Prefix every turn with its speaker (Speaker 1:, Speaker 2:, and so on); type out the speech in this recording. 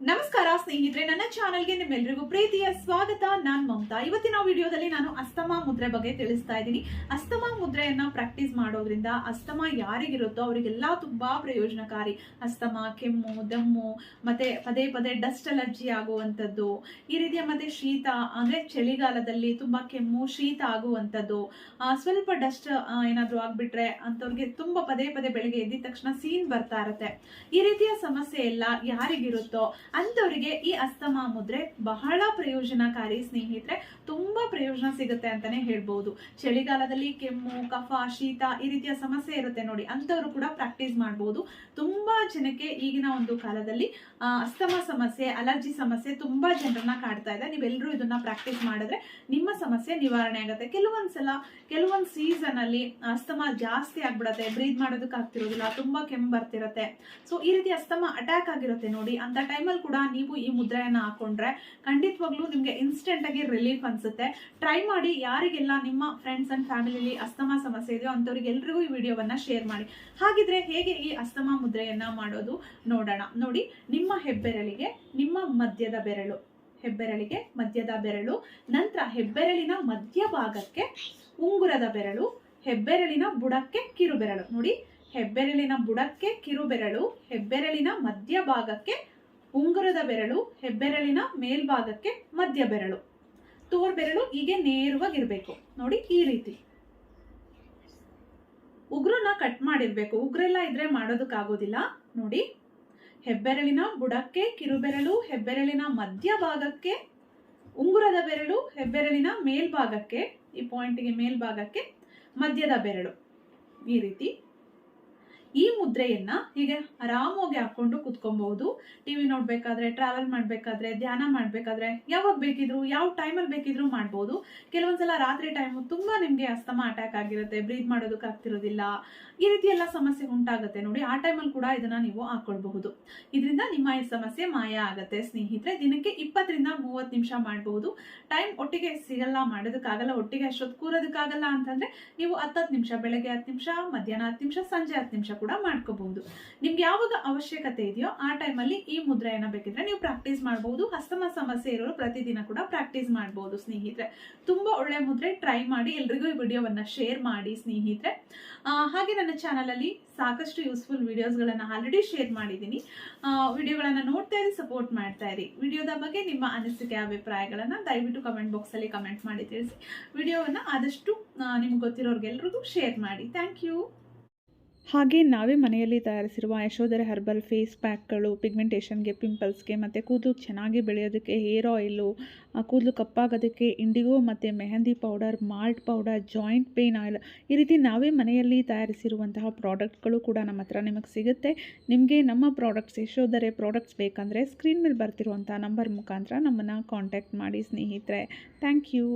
Speaker 1: ನಮಸ್ಕಾರ, ಸ್ನೇಹಿತರೆ. ನನ್ನ ಚಾನೆಲ್ಗೆ ನಿಮ್ಮೆಲ್ಲರಿಗೂ ಪ್ರೀತಿಯ ಸ್ವಾಗತ. ನಾನ್ ಮಮತಾ. ಇವತ್ತಿನ ವಿಡಿಯೋದಲ್ಲಿ ನಾನು ಅಸ್ತಮಾ ಮುದ್ರೆ ಬಗ್ಗೆ ತಿಳಿಸ್ತಾ ಇದ್ದೀನಿ. ಅಸ್ತಮಾ ಮುದ್ರೆಯನ್ನ ಪ್ರಾಕ್ಟೀಸ್ ಮಾಡೋದ್ರಿಂದ ಅಸ್ತಮಾ ಯಾರಿಗಿರುತ್ತೋ ಅವರಿಗೆಲ್ಲ ತುಂಬಾ ಪ್ರಯೋಜನಕಾರಿ. ಅಸ್ತಮಾ, ಕೆಮ್ಮು, ದಮ್ಮು, ಮತ್ತೆ ಪದೇ ಪದೇ ಡಸ್ಟ್ ಅಲರ್ಜಿ ಆಗುವಂಥದ್ದು, ಈ ರೀತಿಯ ಮತ್ತೆ ಶೀತ, ಅಂದ್ರೆ ಚಳಿಗಾಲದಲ್ಲಿ ತುಂಬಾ ಕೆಮ್ಮು, ಶೀತ ಆಗುವಂಥದ್ದು ಸ್ವಲ್ಪ ಡಸ್ಟ್ ಏನಾದ್ರೂ ಆಗ್ಬಿಟ್ರೆ ಅಂತವ್ರಿಗೆ ತುಂಬಾ ಪದೇ ಪದೇ ಬೆಳಿಗ್ಗೆ ಎದ್ದಿದ ತಕ್ಷಣ ಸೀನ್ ಬರ್ತಾ ಇರುತ್ತೆ. ಈ ರೀತಿಯ ಸಮಸ್ಯೆ ಎಲ್ಲ ಯಾರಿಗಿರುತ್ತೋ ಅಂಥವರಿಗೆ ಈ ಅಸ್ತಮಾ ಮುದ್ರೆ ಬಹಳ ಪ್ರಯೋಜನಕಾರಿ ಸ್ನೇಹಿತರೆ, ತುಂಬಾ ಪ್ರಯೋಜನ ಸಿಗುತ್ತೆ ಅಂತಾನೆ ಹೇಳ್ಬಹುದು ಚಳಿಗಾಲದಲ್ಲಿ ಕೆಮ್ಮು, ಕಫ, ಶೀತ ಈ ರೀತಿಯ ಸಮಸ್ಯೆ ಇರುತ್ತೆ ನೋಡಿ, ಅಂಥವ್ರು ಕೂಡ ಪ್ರಾಕ್ಟೀಸ್ ಮಾಡಬಹುದು ತುಂಬಾ ಜನಕ್ಕೆ ಈಗಿನ ಒಂದು ಕಾಲದಲ್ಲಿ ಅಸ್ತಮಾ ಸಮಸ್ಯೆ, ಅಲರ್ಜಿ ಸಮಸ್ಯೆ ತುಂಬಾ ಜನರನ್ನ ಕಾಡ್ತಾ ಇದೆ. ನೀವೆಲ್ಲರೂ ಇದನ್ನ ಪ್ರಾಕ್ಟೀಸ್ ಮಾಡಿದ್ರೆ ನಿಮ್ಮ ಸಮಸ್ಯೆ ನಿವಾರಣೆ ಆಗುತ್ತೆ. ಕೆಲವೊಂದ್ಸಲ, ಕೆಲವೊಂದು ಸೀಸನ್ ಅಲ್ಲಿ ಅಸ್ತಮಾ ಜಾಸ್ತಿ ಆಗ್ಬಿಡತ್ತೆ ಬ್ರೀದ್ ಮಾಡೋದಕ್ಕೆ ಆಗ್ತಿರೋದಿಲ್ಲ ತುಂಬಾ ಕೆಮ್ಮು ಬರ್ತಿರತ್ತೆ. ಸೊ ಈ ರೀತಿ ಅಸ್ತಮಾ ಅಟ್ಯಾಕ್ ಆಗಿರುತ್ತೆ ನೋಡಿ, ಅಂತ ಟೈಮಲ್ಲಿ ಕೂಡ ನೀವು ಈ ಮುದ್ರೆಯನ್ನು ಹಾಕೊಂಡ್ರೆ ಖಂಡಿತವಾಗ್ಲೂ ನಿಮಗೆ ಇನ್ಸ್ಟೆಂಟ್ ಆಗಿ ರಿಲೀಫ್ ಅನ್ಸುತ್ತೆ. ಟ್ರೈ ಮಾಡಿ ಯಾರಿಗೆಲ್ಲ ನಿಮ್ಮ ಫ್ರೆಂಡ್ಸ್ ಅಂಡ್ ಫ್ಯಾಮಿಲಿಲಿ ಅಸ್ತಮಾ ಸಮಸ್ಯೆ ಇದೆಯೋ ಅಂಥವ್ರಿಗೆ ಎಲ್ರಿಗೂ ಈ ವಿಡಿಯೋವನ್ನ ಶೇರ್ ಮಾಡಿ. ಹಾಗಿದ್ರೆ ಹೇಗೆ ಈ ಅಸ್ತಮಾ ಮುದ್ರೆಯನ್ನ ಮಾಡೋದು ನೋಡೋಣ. ನೋಡಿ, ನಿಮ್ಮ ಹೆಬ್ಬೆರಳಿಗೆ, ನಿಮ್ಮ ಮಧ್ಯದ ಬೆರಳು. ಹೆಬ್ಬೆರಳಿಗೆ ಮಧ್ಯದ ಬೆರಳು, ನಂತರ ಹೆಬ್ಬೆರಳಿನ ಮಧ್ಯಭಾಗಕ್ಕೆ ಉಂಗುರದ ಬೆರಳು, ಹೆಬ್ಬೆರಳಿನ ಬುಡಕ್ಕೆ ಕಿರುಬೆರಳು. ನೋಡಿ, ಹೆಬ್ಬೆರಳಿನ ಬುಡಕ್ಕೆ ಕಿರುಬೆರಳು, ಹೆಬ್ಬೆರಳಿನ ಮಧ್ಯಭಾಗಕ್ಕೆ ಉಂಗುರದ ಬೆರಳು, ಹೆಬ್ಬೆರಳಿನ ಮೇಲ್ಭಾಗಕ್ಕೆ ಮಧ್ಯ ಬೆರಳು. ತೋರ್ ಬೆರಳು ಹೀಗೆ ನೇರವಾಗಿರ್ಬೇಕು. ನೋಡಿ ಈ ರೀತಿ. ಉಗ್ರನ ಕಟ್ ಮಾಡಿರ್ಬೇಕು. ಉಗುರೆಲ್ಲ ಇದ್ರೆ ಮಾಡೋದಕ್ಕಾಗೋದಿಲ್ಲ. ನೋಡಿ. ಹೆಬ್ಬೆರಳಿನ ಬುಡಕ್ಕೆ ಕಿರುಬೆರಳು, ಹೆಬ್ಬೆರಳಿನ ಮಧ್ಯಭಾಗಕ್ಕೆ ಉಂಗುರದ ಬೆರಳು, ಹೆಬ್ಬೆರಳಿನ ಮೇಲ್ಭಾಗಕ್ಕೆ, ಈ ಪಾಯಿಂಟ್ಗೆ ಮೇಲ್ಭಾಗಕ್ಕೆ ಮಧ್ಯದ ಬೆರಳು. ಈ ರೀತಿ. ಈ ಮುದ್ರೆಯನ್ನ ಹೀಗೆ ಆರಾಮಾಗಿ ಹಾಕೊಂಡು ಕುತ್ಕೊಬಹುದು. ಟಿವಿ ನೋಡ್ಬೇಕಾದ್ರೆ ಟ್ರಾವೆಲ್ ಮಾಡ್ಬೇಕಾದ್ರೆ, ಧ್ಯಾನ ಮಾಡ್ಬೇಕಾದ್ರೆ, ಯಾವಾಗ ಬೇಕಿದ್ರು, ಯಾವ ಟೈಮಲ್ಲಿ ಬೇಕಿದ್ರು ಮಾಡ್ಬೋದು. ಕೆಲವೊಂದ್ಸಲ ರಾತ್ರಿ ಟೈಮು ತುಂಬಾ ನಿಮ್ಗೆ ಅಸ್ತಮ ಅಟ್ಯಾಕ್ ಆಗಿರುತ್ತೆ ಬ್ರೀತ್ ಮಾಡೋದಕ್ಕೆ ಆಗ್ತಿರೋದಿಲ್ಲ. ಈ ರೀತಿ ಎಲ್ಲ ಸಮಸ್ಯೆ ಉಂಟಾಗುತ್ತೆ ನೋಡಿ, ಆ ಟೈಮಲ್ಲಿ ಕೂಡ ಇದನ್ನ ನೀವು ಹಾಕೊಳ್ಬಹುದು. ಇದರಿಂದ ನಿಮ್ಮ ಈ ಸಮಸ್ಯೆ ಮಾಯ ಆಗತ್ತೆ. ಸ್ನೇಹಿತರೆ, ದಿನಕ್ಕೆ ಇಪ್ಪತ್ತರಿಂದ ಮೂವತ್ತು ನಿಮಿಷ ಮಾಡಬಹುದು ಟೈಮ್ ಒಟ್ಟಿಗೆ ಸಿಗಲ್ಲ, ಮಾಡೋದಕ್ಕಾಗಲ್ಲ, ಒಟ್ಟಿಗೆ ಅಷ್ಟೊತ್ತು ಕೂರೋದಕ್ಕಾಗಲ್ಲ ಅಂತಂದ್ರೆ, ನೀವು ಹತ್ತತ್ತು ನಿಮಿಷ, ಬೆಳಗ್ಗೆ ಹತ್ತು ನಿಮಿಷ, ಮಧ್ಯಾಹ್ನ ಹತ್ತು ನಿಮಿಷ, ಸಂಜೆ ಹತ್ತು ನಿಮಿಷ ಮಾಡ್ಕೋಬಹುದು. ನಿಮ್ಗೆ ಯಾವಾಗ ಅವಶ್ಯಕತೆ ಇದೆಯೋ ಆ ಟೈಮಲ್ಲಿ ಈ ಮುದ್ರೆಯನ್ನ ಬೇಕಿದ್ರೆ ನೀವು ಪ್ರಾಕ್ಟೀಸ್ ಮಾಡಬಹುದು ಹಸ್ತಮ ಸಮಸ್ಯೆ ಇರೋರು ಪ್ರತಿದಿನ ಕೂಡ ಪ್ರಾಕ್ಟೀಸ್ ಮಾಡಬಹುದು ಸ್ನೇಹಿತರೆ. ತುಂಬಾ ಒಳ್ಳೆ ಮುದ್ರೆ ಟ್ರೈ ಮಾಡಿ ಎಲ್ರಿಗೂ ಈ ವಿಡಿಯೋವನ್ನ ಶೇರ್ ಮಾಡಿ ಸ್ನೇಹಿತರೆ. ಹಾಗೆ ನನ್ನ ಚಾನಲ್ ಅಲ್ಲಿ ಸಾಕಷ್ಟು ಯೂಸ್ಫುಲ್ ವಿಡಿಯೋಸ್ಗಳನ್ನ ಆಲ್ರೆಡಿ ಶೇರ್ ಮಾಡಿದ್ದೀನಿ. ವಿಡಿಯೋಗಳನ್ನ ನೋಡ್ತಾ ಇರಿ ಸಪೋರ್ಟ್ ಮಾಡ್ತಾ ಇರಿ. ವಿಡಿಯೋದ ಬಗ್ಗೆ ನಿಮ್ಮ ಅನಿಸಿಕೆ, ಅಭಿಪ್ರಾಯಗಳನ್ನ ದಯವಿಟ್ಟು ಕಮೆಂಟ್ ಬಾಕ್ಸ್ ಅಲ್ಲಿ ಕಮೆಂಟ್ ಮಾಡಿ ತಿಳಿಸಿ. ವಿಡಿಯೋವನ್ನ ಆದಷ್ಟು ನಿಮ್ಗೆ ಗೊತ್ತಿರೋರ್ಗೆಲ್ರಿಗೂ ಶೇರ್ ಮಾಡಿ. ಥ್ಯಾಂಕ್ ಯು
Speaker 2: ಹಾಗೆ ನಾವೇ ಮನೆಯಲ್ಲಿ ತಯಾರಿಸಿರುವ ಯಶೋಧರೆ ಹರ್ಬಲ್ ಫೇಸ್ ಪ್ಯಾಕ್ಗಳು ಪಿಗ್ಮೆಂಟೇಷನ್ಗೆ ಪಿಂಪಲ್ಸ್ಗೆ ಮತ್ತು ಕೂದಲು ಚೆನ್ನಾಗಿ ಬೆಳೆಯೋದಕ್ಕೆ ಹೇರ್ ಆಯಿಲು ಕೂದಲು ಕಪ್ಪಾಗೋದಕ್ಕೆ ಇಂಡಿಗೋ ಮತ್ತು mehndi powder malt powder joint pain oil ಈ ರೀತಿ ನಾವೇ ಮನೆಯಲ್ಲಿ ತಯಾರಿಸಿರುವಂತಹ ಪ್ರಾಡಕ್ಟ್ಗಳು ಕೂಡ ನಮ್ಮ ಹತ್ರ ನಿಮಗೆ ಸಿಗುತ್ತೆ. ನಿಮಗೆ ನಮ್ಮ ಪ್ರಾಡಕ್ಟ್ಸ್ ಯಶೋಧರೆ ಪ್ರಾಡಕ್ಟ್ಸ್ ಬೇಕಂದರೆ ಸ್ಕ್ರೀನ್ ಮೇಲೆ ಬರ್ತಿರುವಂಥ ನಂಬರ್ ಮುಖಾಂತರ ನಮ್ಮನ್ನು ಕಾಂಟ್ಯಾಕ್ಟ್ ಮಾಡಿ ಸ್ನೇಹಿತರೆ. Thank you